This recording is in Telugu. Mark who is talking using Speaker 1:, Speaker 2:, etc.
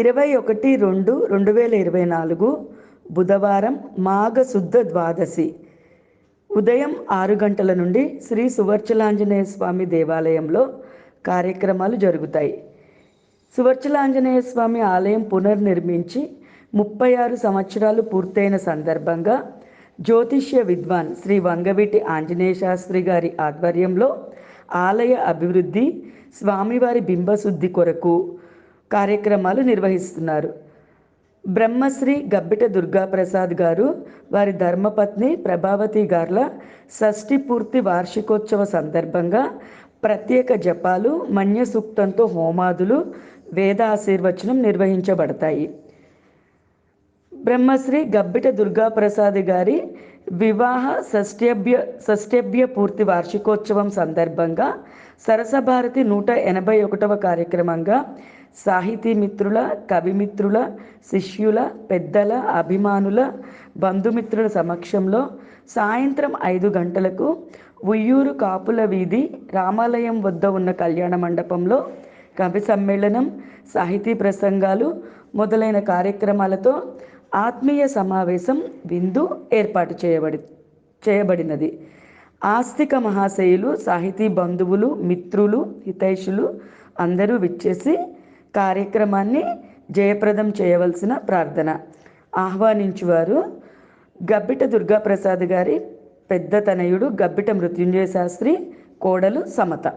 Speaker 1: ఇరవై ఒకటి రెండు రెండు వేల ఇరవై నాలుగు బుధవారం మాఘశుద్ధ ద్వాదశి. ఉదయం ఆరు గంటల నుండి శ్రీ సువర్చలాంజనేయ స్వామి దేవాలయంలో కార్యక్రమాలు జరుగుతాయి. సువర్చలాంజనేయ స్వామి ఆలయం పునర్నిర్మించి ముప్పై ఆరు సంవత్సరాలు పూర్తయిన సందర్భంగా జ్యోతిష్య విద్వాన్ శ్రీ వంగవీటి ఆంజనేయ శాస్త్రి గారి ఆధ్వర్యంలో ఆలయ అభివృద్ధి స్వామివారి బింబశుద్ధి కొరకు కార్యక్రమాలు నిర్వహిస్తున్నారు. బ్రహ్మశ్రీ గబ్బిట దుర్గాప్రసాద్ గారు వారి ధర్మపత్ని ప్రభావతి గార్ల షష్ఠి పూర్తి వార్షికోత్సవ సందర్భంగా ప్రత్యేక జపాలు మన్య సూక్తంతో హోమాదులు వేద ఆశీర్వచనం నిర్వహించబడతాయి. బ్రహ్మశ్రీ గబ్బిట దుర్గాప్రసాద్ గారి వివాహ షష్ట్యభ్య షష్ట్యభ్య పూర్తి వార్షికోత్సవం సందర్భంగా సరసభారతి నూట ఎనభై ఒకటవ కార్యక్రమంగా సాహితీ మిత్రుల కవిమిత్రుల శిష్యుల పెద్దల అభిమానుల బంధుమిత్రుల సమక్షంలో సాయంత్రం ఐదు గంటలకు ఉయ్యూరు కాపుల వీధి రామాలయం వద్ద ఉన్న కళ్యాణ మండపంలో కవి సమ్మేళనం సాహితీ ప్రసంగాలు మొదలైన కార్యక్రమాలతో ఆత్మీయ సమావేశం విందు ఏర్పాటు చేయబడి చేయబడినది. ఆస్తిక మహాశయులు సాహితీ బంధువులు మిత్రులు హితైషులు అందరూ విచ్చేసి కార్యక్రమాన్ని జయప్రదం చేయవలసిన ప్రార్థన. ఆహ్వానించువారు గబ్బిట దుర్గాప్రసాద్ గారి పెద్ద తనయుడు గబ్బిట మృత్యుంజయ శాస్త్రి కోడలు సమత.